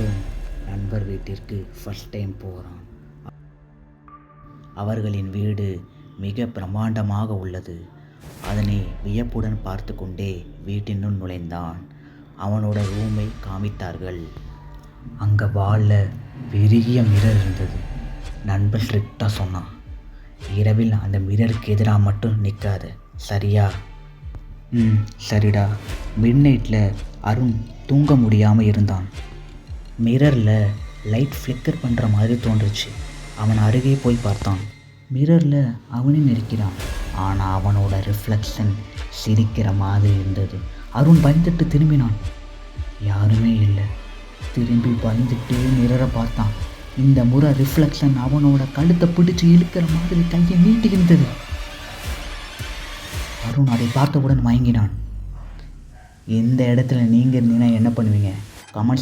அருண் நண்பர் வீட்டிற்கு first time போகிறான் அவர்களின் வீடு மிக பிரம்மாண்டமாக உள்ளது. அதனை வியப்புடன் பார்த்து கொண்டே வீட்டினுள் நுழைந்தான். அவனோட ரூமை காமித்தார்கள். அங்கே வாலில் பெரிய மிரர் இருந்தது. நண்பன் ஸ்ட்ரிக்டாக சொன்னான். இரவில் அந்த மிரருக்கு எதிராக மட்டும் நிற்காத. சரியா? ம் சரிடா. மிட் நைட்டில் அருண் தூங்க முடியாமல் இருந்தான். மிரரில் லைட் ஃப்ளிக்கர் பண்ணுற மாதிரி தோன்றுச்சு. அவன் அருகே போய் பார்த்தான். மிரரில் அவனே நிற்கிறான். ஆனால் அவனோட ரிஃப்ளெக்ஷன் சிரிக்கிற மாதிரி இருந்தது. அருண் பயந்துட்டு திரும்பினான். யாருமே இல்லை. திரும்பி பயந்துட்டு மிரரை பார்த்தான். இந்த முறை ரிஃப்ளெக்ஷன் அவனோட கழுத்தை பிடிச்சு இழுக்கிற மாதிரி கையை நீட்டி இருந்தது. அருண் அதை பார்த்தவுடன் மயங்கினான். எந்த இடத்துல நீங்கள் இருந்தீங்கன்னா என்ன பண்ணுவீங்க? கமெண்ட்ஸ்